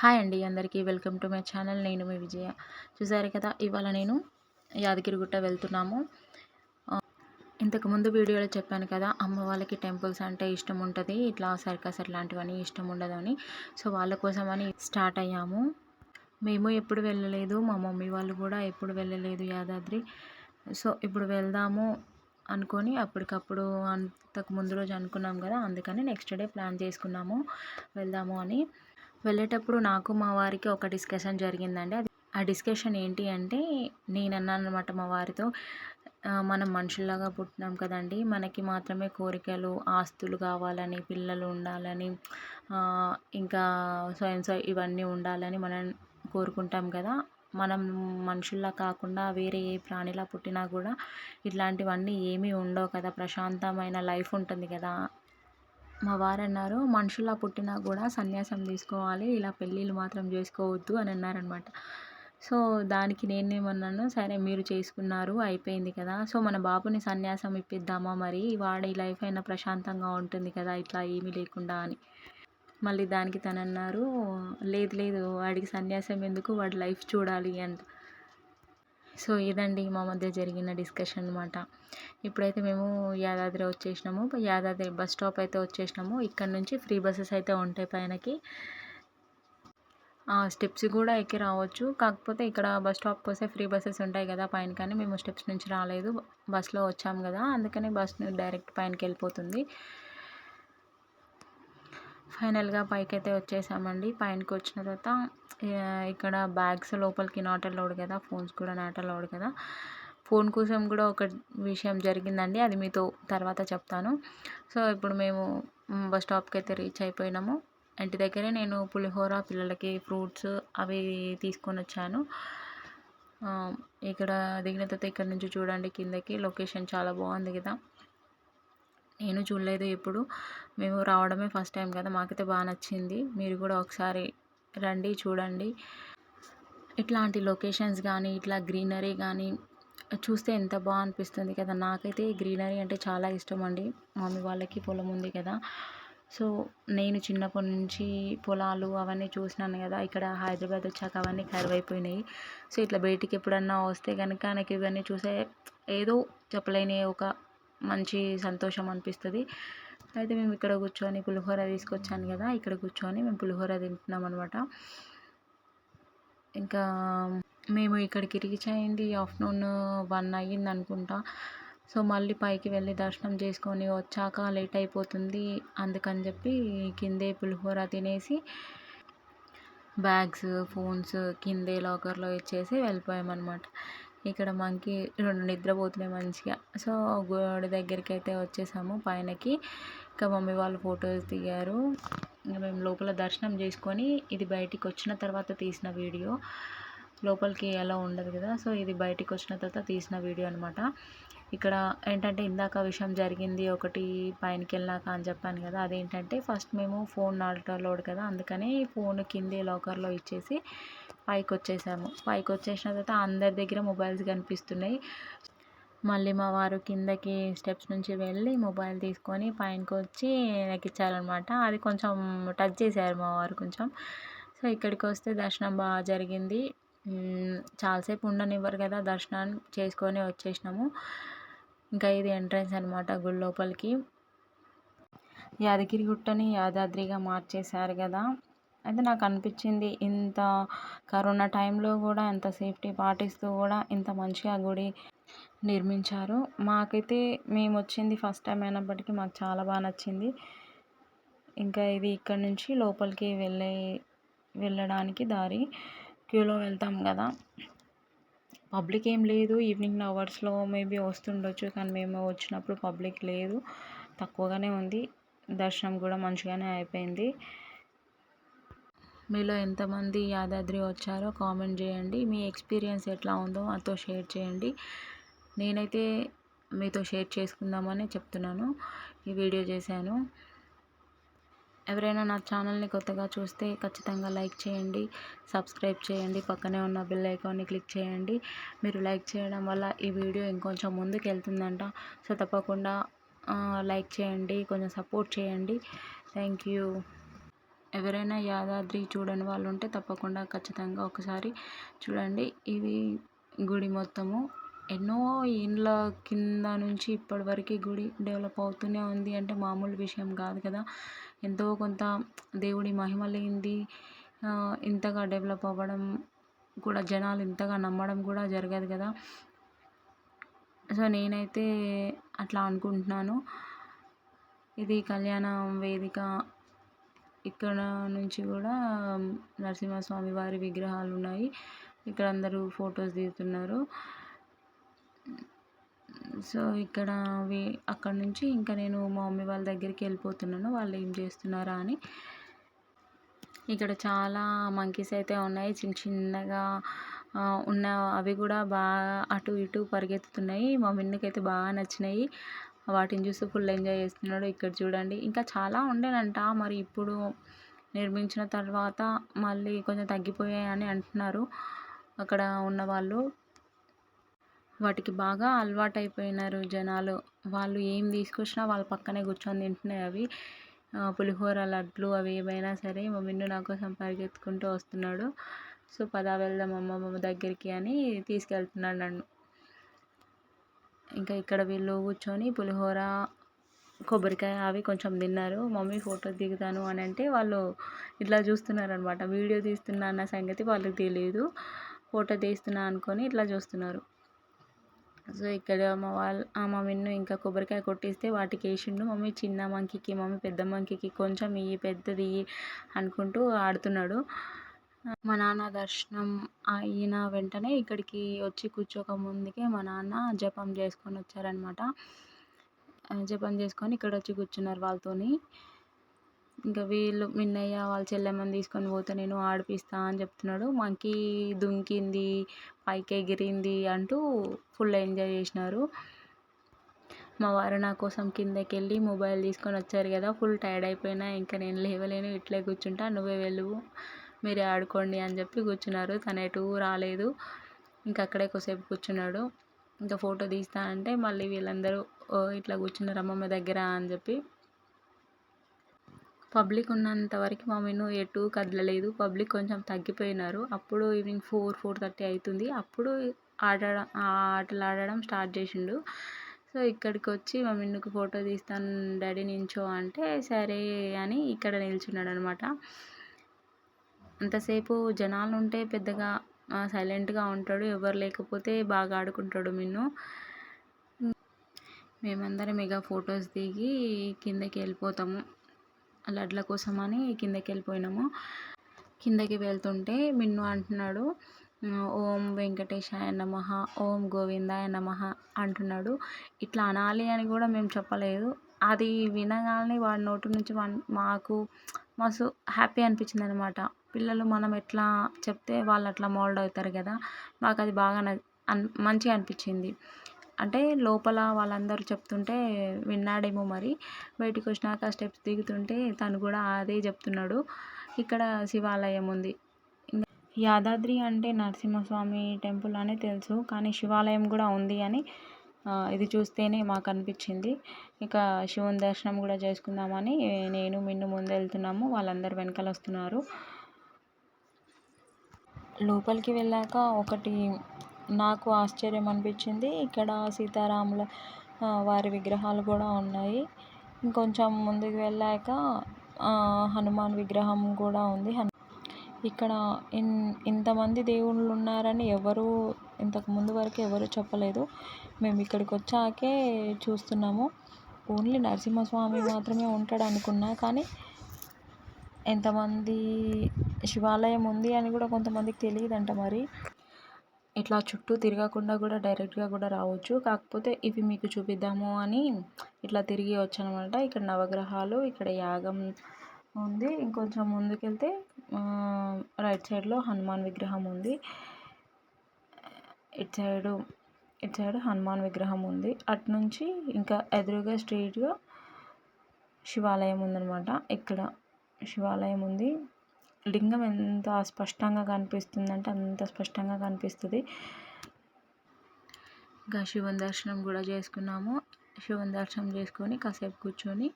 Hi అండి అందరికీ. Welcome to my channel. నేను మీ విజయ. చూసారు కదా ఇవాళ నేను యాదగిరిగుట్ట వెళ్తున్నాము. ఇంతకుముందు వీడియోలో చెప్పాను కదా అమ్మ వాళ్ళకి టెంపుల్స్ అంటే ఇష్టం ఉంటుంది. ఇట్లా సర్కస్ అట్లాంటివన్నీ ఇష్టం ఉండదని. సో వాళ్ళ కోసమని స్టార్ట్ అయ్యాము. మేము ఎప్పుడు వెళ్ళలేదు. మా మమ్మీ వాళ్ళు కూడా ఎప్పుడు వెళ్ళలేదు యాదాద్రి. సో ఇప్పుడు వెళ్దాము అనుకొని అప్పటికప్పుడు అంతకు ముందు రోజు అనుకున్నాం కదా అందుకని నెక్స్ట్ డే ప్లాన్ చేసుకున్నాము. వెళ్దాము అని. వెళ్ళేటప్పుడు నాకు మా వారికి ఒక డిస్కషన్ జరిగిందండి. అది ఆ డిస్కషన్ ఏంటి అంటే నేను అన్నాను అనమాట మా వారితో మనం మనుషుల్లాగా పుట్టినాం కదండి. మనకి మాత్రమే కోరికలు ఆస్తులు కావాలని పిల్లలు ఉండాలని ఇంకా స్వయం సో ఇవన్నీ ఉండాలని మనం కోరుకుంటాం కదా. మనం మనుషుల్లా కాకుండా వేరే ఏ ప్రాణిలా పుట్టినా కూడా ఇట్లాంటివన్నీ ఏమీ ఉండవు కదా. ప్రశాంతమైన లైఫ్ ఉంటుంది కదా. మా వారు అన్నారు మనుషులా పుట్టినా కూడా సన్యాసం తీసుకోవాలి ఇలా పెళ్ళిళ్ళు మాత్రం చేసుకోవద్దు అని అన్నారనమాట. సో దానికి నేనేమన్నాను సరే మీరు చేసుకున్నారు అయిపోయింది కదా. సో మన బాబుని సన్యాసం ఇప్పిద్దామా మరి? వాడి లైఫ్ అయినా ప్రశాంతంగా ఉంటుంది కదా ఇట్లా ఏమీ లేకుండా అని. మళ్ళీ దానికి తను అన్నారు లేదు లేదు వాడికి సన్యాసం ఎందుకు? వాడి లైఫ్ చూడాలి అంట. సో ఇదండి మా మధ్య జరిగిన డిస్కషన్ అనమాట ఇప్పుడైతే మేము యాదాద్రి వచ్చేసినాము. యాదాద్రి బస్ స్టాప్ అయితే వచ్చేసినాము. ఇక్కడ నుంచి ఫ్రీ బస్సెస్ అయితే ఉంటాయి పైనకి. స్టెప్స్ కూడా ఎక్కి రావచ్చు. కాకపోతే ఇక్కడ బస్ స్టాప్కి వస్తే ఫ్రీ బస్సెస్ ఉంటాయి కదా పైన కానీ మేము స్టెప్స్ నుంచి రాలేదు. బస్లో వచ్చాము కదా అందుకని బస్ డైరెక్ట్ పైనకి వెళ్ళిపోతుంది. ఫైనల్గా పైకి అయితే వచ్చేసామండి. పైనకి వచ్చిన తర్వాత ఇక్కడ బ్యాగ్స్ లోపలికి నాట్ అలౌడ్ కదా ఫోన్స్ కూడా నాట్ అలౌడ్ కదా. ఫోన్ కోసం కూడా ఒక విషయం జరిగిందండి అది మీతో తర్వాత చెప్తాను. సో ఇప్పుడు మేము బస్ స్టాప్కి అయితే రీచ్ అయిపోయినాము. ఇంటి దగ్గరే నేను పులిహోర పిల్లలకి ఫ్రూట్స్ అవి తీసుకొని వచ్చాను. ఇక్కడ దిగిన తర్వాత ఇక్కడ నుంచి చూడండి కిందకి లొకేషన్ చాలా బాగుంది కదా. నేను చూడలేదు ఎప్పుడు. మేము రావడమే ఫస్ట్ టైం కదా మాకైతే బాగా నచ్చింది. మీరు కూడా ఒకసారి రండి చూడండి. ఇట్లాంటి లొకేషన్స్ కానీ ఇట్లా గ్రీనరీ కానీ చూస్తే ఎంత బాగా అనిపిస్తుంది కదా. నాకైతే గ్రీనరీ అంటే చాలా ఇష్టం అండి. మమ్మీ వాళ్ళకి పొలం ఉంది కదా. సో నేను చిన్నప్పటి నుంచి పొలాలు అవన్నీ చూసినాను కదా. ఇక్కడ హైదరాబాద్ వచ్చాక అవన్నీ కరువైపోయినాయి సో ఇట్లా బయటికి ఎప్పుడన్నా వస్తే కనుక నాకు ఇవన్నీ చూసే ఏదో చెప్పలేని ఒక మంచి సంతోషం అనిపిస్తుంది. అయితే మేము ఇక్కడ కూర్చొని పులిహోర తీసుకొచ్చాను కదా ఇక్కడ కూర్చొని మేము పులిహోర తింటున్నాం అనమాట ఇంకా మేము ఇక్కడికి రీచ్ అయింది ఆఫ్టర్నూన్ వన్ అయ్యింది అనుకుంటా. సో మళ్ళీ పైకి వెళ్ళి దర్శనం చేసుకొని వచ్చాక లేట్ అయిపోతుంది అందుకని చెప్పి కిందే పులిహోర తినేసి బ్యాగ్స్ ఫోన్స్ కిందే లాకర్లో ఇచ్చేసి వెళ్ళిపోయామన్నమాట. ఇక్కడ మనకి రెండు నిద్రపోతున్నాయి మంచిగా. సో గోడ దగ్గరికి అయితే వచ్చేసాము. పైనకి ఇంకా మమ్మీ వాళ్ళు ఫొటోస్ దిగారు. ఇంకా మేము లోపల దర్శనం చేసుకొని ఇది బయటికి వచ్చిన తర్వాత తీసిన వీడియో. లోపలికి ఎలా ఉండదు కదా. సో ఇది బయటికి వచ్చిన తర్వాత తీసిన వీడియో అనమాట ఇక్కడ ఏంటంటే ఇందాక విషయం జరిగింది ఒకటి పైనకి వెళ్ళాక అని చెప్పాను కదా అదేంటంటే ఫస్ట్ మేము ఫోన్ నాట్ లోడ్ కదా అందుకని ఫోన్ కిందే లాకర్లో ఇచ్చేసి పైకి వచ్చేసాము. పైకి వచ్చేసిన తర్వాత అందరి దగ్గర మొబైల్స్ కనిపిస్తున్నాయి. మళ్ళీ మా వారు కిందకి స్టెప్స్ నుంచి వెళ్ళి మొబైల్ తీసుకొని పైనకి వచ్చి నాకు ఇచ్చారనమాట అది కొంచెం టచ్ చేశారు మా వారు కొంచెం. సో ఇక్కడికి వస్తే దర్శనం బాగా జరిగింది. చాలాసేపు ఉండనివ్వరు కదా దర్శనం చేసుకొని వచ్చేసినాము. ఇంకా ఇది ఎంట్రన్స్ అనమాట గుడి లోపలికి. యాదగిరి గుట్టని యాదాద్రిగా మార్చేశారు కదా. అయితే నాకు అనిపించింది ఇంత కరోనా టైంలో కూడా ఎంత సేఫ్టీ పాటిస్తూ కూడా ఇంత మంచిగా గుడి నిర్మించారు. మాకైతే మేము వచ్చింది ఫస్ట్ టైం అయినప్పటికీ మాకు చాలా బాగా నచ్చింది. ఇంకా ఇది ఇక్కడ నుంచి లోపలికి వెళ్ళే వెళ్ళడానికి దారి క్యూలో వెళ్తాం కదా. పబ్లిక్ ఏం లేదు. ఈవినింగ్ అవర్స్లో మేబీ వస్తుండొచ్చు కానీ మేము వచ్చినప్పుడు పబ్లిక్ లేదు. తక్కువగానే ఉంది. దర్శనం కూడా మంచిగానే అయిపోయింది. మీలో ఎంతమంది యాదాద్రి వచ్చారో కామెంట్ చేయండి. మీ ఎక్స్పీరియన్స్ ఎట్లా ఉందో మాతో షేర్ చేయండి. నేనైతే మీతో షేర్ చేసుకుందామని చెప్తున్నాను. ఈ వీడియో చేశాను. ఎవరైనా నా ఛానల్ని కొత్తగా చూస్తే ఖచ్చితంగా లైక్ చేయండి సబ్స్క్రైబ్ చేయండి పక్కనే ఉన్న బెల్ ఐకాన్ని క్లిక్ చేయండి. మీరు లైక్ చేయడం వల్ల ఈ వీడియో ఇంకొంచెం ముందుకు వెళ్తుందంట. సో తప్పకుండా లైక్ చేయండి కొంచెం సపోర్ట్ చేయండి. Thank you. ఎవరైనా యాదాద్రి చూడని వాళ్ళు ఉంటే తప్పకుండా ఖచ్చితంగా ఒకసారి చూడండి. ఇది గుడి మొత్తము. ఎన్నో ఏండ్ల కింద నుంచి ఇప్పటివరకు గుడి డెవలప్ అవుతూనే ఉంది. అంటే మామూలు విషయం కాదు కదా. ఎంతో కొంత దేవుడి మహిమ లేనిది ఇంతగా డెవలప్ అవ్వడం కూడా జనాలు ఇంతగా నమ్మడం కూడా జరగదు కదా. సో నేనైతే అట్లా అనుకుంటున్నాను. ఇది కళ్యాణ వేదిక ఇక్కడ నుంచి కూడా నరసింహస్వామి వారి విగ్రహాలు ఉన్నాయి. ఇక్కడ అందరూ ఫొటోస్ దిగుతున్నారు. సో ఇక్కడ అవి అక్కడ నుంచి ఇంకా నేను మా మమ్మీ వాళ్ళ దగ్గరికి వెళ్ళిపోతున్నాను. వాళ్ళు ఏం చేస్తున్నారా అని. ఇక్కడ చాలా మంకీస్ అయితే ఉన్నాయి. చిన్న చిన్నగా ఉన్న అవి కూడా బాగా అటు ఇటు పరిగెత్తుతున్నాయి. మా మిన్నుకి అయితే బాగా నచ్చినాయి. వాటిని చూసి ఫుల్ ఎంజాయ్ చేస్తున్నాడు ఇక్కడ చూడండి. ఇంకా చాలా ఉండేనంట. మరి ఇప్పుడు నిర్మించిన తర్వాత మళ్ళీ కొంచెం తగ్గిపోయాయి అని అంటున్నారు. అక్కడ ఉన్నవాళ్ళు. వాటికి బాగా అలవాటైపోయినారు జనాలు. వాళ్ళు ఏం తీసుకొచ్చినా వాళ్ళ పక్కనే కూర్చొని తింటున్నాయి అవి. పులిహోర లడ్లు అవి ఏమైనా సరే మా మిన్ను నా కోసం పరిగెత్తుకుంటూ వస్తున్నాడు. సో పదా వెళ్దాం అమ్మమ్మ దగ్గరికి అని తీసుకెళ్తున్నాడు నన్ను. ఇంకా ఇక్కడ వీళ్ళు కూర్చొని పులిహోర కొబ్బరికాయ అవి కొంచెం తిన్నారు. మమ్మీ ఫోటో దిగుతాను అని అంటే వాళ్ళు ఇట్లా చూస్తున్నారు అనమాట వీడియో తీస్తున్నా అన్న సంగతి వాళ్ళకి తెలియదు ఫోటో తీస్తున్నా అనుకొని ఇట్లా చూస్తున్నారు. సో ఇక్కడ మా వాళ్ళ ఆ మమ్మీని ఇంకా కొబ్బరికాయ కొట్టిస్తే వాటికి వేసిండు. మమ్మీ చిన్న మంకీకి మమ్మీ పెద్ద మంకీకి కొంచెం ఇయ్యి పెద్దది అనుకుంటూ ఆడుతున్నాడు. మా నాన్న దర్శనం అయిన వెంటనే ఇక్కడికి వచ్చి కూర్చోక ముందుకే మా నాన్న జపం చేసుకొని వచ్చారనమాట జపం చేసుకొని ఇక్కడ వచ్చి కూర్చున్నారు వాళ్ళతోని. ఇంకా వీళ్ళు మిన్నయ్య వాళ్ళ చెల్లెమ్మని తీసుకొని పోతే నేను ఆడిపిస్తా అని చెప్తున్నాడు. మంకీ దుంకింది పైకి ఎగిరింది అంటూ ఫుల్ ఎంజాయ్ చేసినారు. మా వారు నా కోసం కిందకి వెళ్ళి మొబైల్ తీసుకొని వచ్చారు కదా ఫుల్ టైర్డ్ అయిపోయినా ఇంకా నేను లేవలేను ఇట్లే కూర్చుంటా నువ్వే వెళ్ళు మీరే ఆడుకోండి అని చెప్పి కూర్చున్నారు. తన ఎటు రాలేదు ఇంకా అక్కడే కొసేపు కూర్చున్నాడు. ఇంకా ఫోటో తీస్తా అంటే మళ్ళీ వీళ్ళందరూ ఇట్లా కూర్చున్నారు అమ్మమ్మ దగ్గర అని చెప్పి పబ్లిక్ ఉన్నంత వరకు మా మెను ఎటు కదలలేదు. పబ్లిక్ కొంచెం తగ్గిపోయినారు. అప్పుడు ఈవినింగ్ ఫోర్ ఫోర్ థర్టీ అవుతుంది అప్పుడు ఆడడం ఆటలు ఆడడం స్టార్ట్ చేసిండు. సో ఇక్కడికి వచ్చి మా మిన్నుకు ఫోటో తీస్తాను డాడీ నించో అంటే సరే అని ఇక్కడ నిల్చున్నాడు అనమాట అంతసేపు జనాలు ఉంటే పెద్దగా సైలెంట్గా ఉంటాడు. ఎవరు లేకపోతే బాగా ఆడుకుంటాడు మిన్ను మేమందరం ఇక ఫొటోస్ దిగి కిందకి వెళ్ళిపోతాము. లడ్ల కోసం అని కిందకి వెళ్ళిపోయినాము కిందకి వెళ్తుంటే మిన్ను అంటున్నాడు ఓం వెంకటేశాయ నమ ఓం గోవిందాయ నమ అంటున్నాడు. ఇట్లా అనాలి అని కూడా మేము చెప్పలేదు. అది వినగానే వాడి నోటి నుంచి మాకు మస్తు హ్యాపీ అనిపించింది అనమాట పిల్లలు మనం ఎట్లా చెప్తే వాళ్ళు అట్లా మోల్డ్ అవుతారు కదా మాకు అది బాగా మంచిగా అనిపించింది. అంటే లోపల వాళ్ళందరూ చెప్తుంటే విన్నాడేమో మరి. బయటికి వచ్చినాక స్టెప్స్ దిగుతుంటే తను కూడా అదే చెప్తున్నాడు. ఇక్కడ శివాలయం ఉంది. యాదాద్రి అంటే నరసింహస్వామి టెంపుల్ అని తెలుసు. కానీ శివాలయం కూడా ఉంది అని ఇది చూస్తేనే మాకు అనిపించింది. ఇక శివుని దర్శనం కూడా చేసుకుందామని నేను మిన్ను ముందు వెళ్తున్నాము. వాళ్ళందరూ వెనకాల వస్తున్నారు. లోపలికి వెళ్ళాక ఒకటి నాకు ఆశ్చర్యం అనిపించింది. ఇక్కడ సీతారాముల వారి విగ్రహాలు కూడా ఉన్నాయి. ఇంకొంచెం ముందుకు వెళ్ళాక హనుమాన్ విగ్రహం కూడా ఉంది. ఇక్కడ ఇన్ ఇంతమంది దేవుళ్ళు ఉన్నారని ఎవరు ఇంతకు ముందు వరకు ఎవరు చెప్పలేదు. మేము ఇక్కడికి వచ్చాకే చూస్తున్నాము. ఓన్లీ నరసింహస్వామి మాత్రమే ఉంటాడు అనుకున్నా కానీ ఎంతమంది శివాలయం ఉంది అని కూడా కొంతమందికి తెలియదంట మరి. ఇట్లా చుట్టూ తిరగకుండా కూడా డైరెక్ట్గా కూడా రావచ్చు. కాకపోతే ఇవి మీకు చూపిద్దాము అని ఇట్లా తిరిగి వచ్చానమాట. ఇక్కడ నవగ్రహాలు ఇక్కడ యాగం ఉంది. ఇంకొంచెం ముందుకెళ్తే రైట్ సైడ్లో హనుమాన్ విగ్రహం ఉంది. ఇటు సైడు ఇటు సైడ్ హనుమాన్ విగ్రహం ఉంది. అటు నుంచి ఇంకా ఎదురుగా స్ట్రీట్గా శివాలయం ఉందన్నమాట ఇక్కడ శివాలయం ఉంది. లింగం ఎంత స్పష్టంగా కనిపిస్తుందంటే అంత స్పష్టంగా కనిపిస్తుంది. ఇంకా శివుని దర్శనం కూడా చేసుకున్నాము. శివుని దర్శనం చేసుకొని కాసేపు కూర్చొని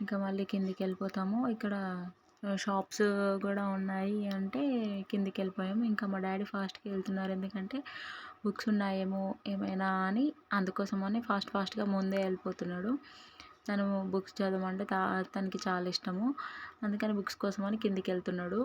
ఇంకా మళ్ళీ కిందికి వెళ్ళిపోతాము. ఇక్కడ షాప్స్ కూడా ఉన్నాయి అంటే కిందికి వెళ్ళిపోయాము. ఇంకా మా డాడీ ఫాస్ట్గా వెళ్తున్నారు. ఎందుకంటే బుక్స్ ఉన్నాయేమో ఏమైనా అని అందుకోసమని ఫాస్ట్ ఫాస్ట్గా ముందే వెళ్ళిపోతున్నాడు. తను బుక్స్ చదవమంటే తా తనకి చాలా ఇష్టము. అందుకని బుక్స్ కోసమని కిందికి వెళ్తున్నాడు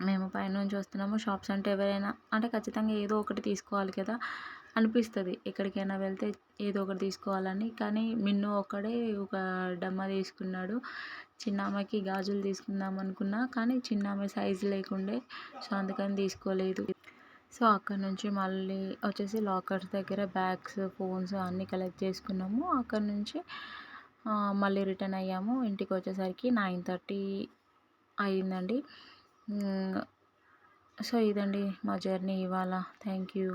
మేము పైనుంచి వస్తున్నాము. షాప్స్ అంటే ఎవరైనా అంటే ఖచ్చితంగా ఏదో ఒకటి తీసుకోవాలి కదా అనిపిస్తుంది. ఎక్కడికైనా వెళ్తే ఏదో ఒకటి తీసుకోవాలని. కానీ మిన్ను ఒక్కడే ఒక డమ్మా తీసుకున్నాడు. చిన్న ఆమెకి గాజులు తీసుకుందాం అనుకున్నా కానీ చిన్న ఆమె సైజు లేకుండే సో అందుకని తీసుకోలేదు. సో అక్కడ నుంచి మళ్ళీ వచ్చేసి లాకర్స్ దగ్గర బ్యాగ్స్ ఫోన్స్ అన్నీ కలెక్ట్ చేసుకున్నాము. అక్కడ నుంచి మళ్ళీ రిటర్న్ అయ్యాము. ఇంటికి వచ్చేసరికి నైన్ థర్టీ అయిందండి. సో ఇదండి మా జర్నీ ఇవాళ. Thank you.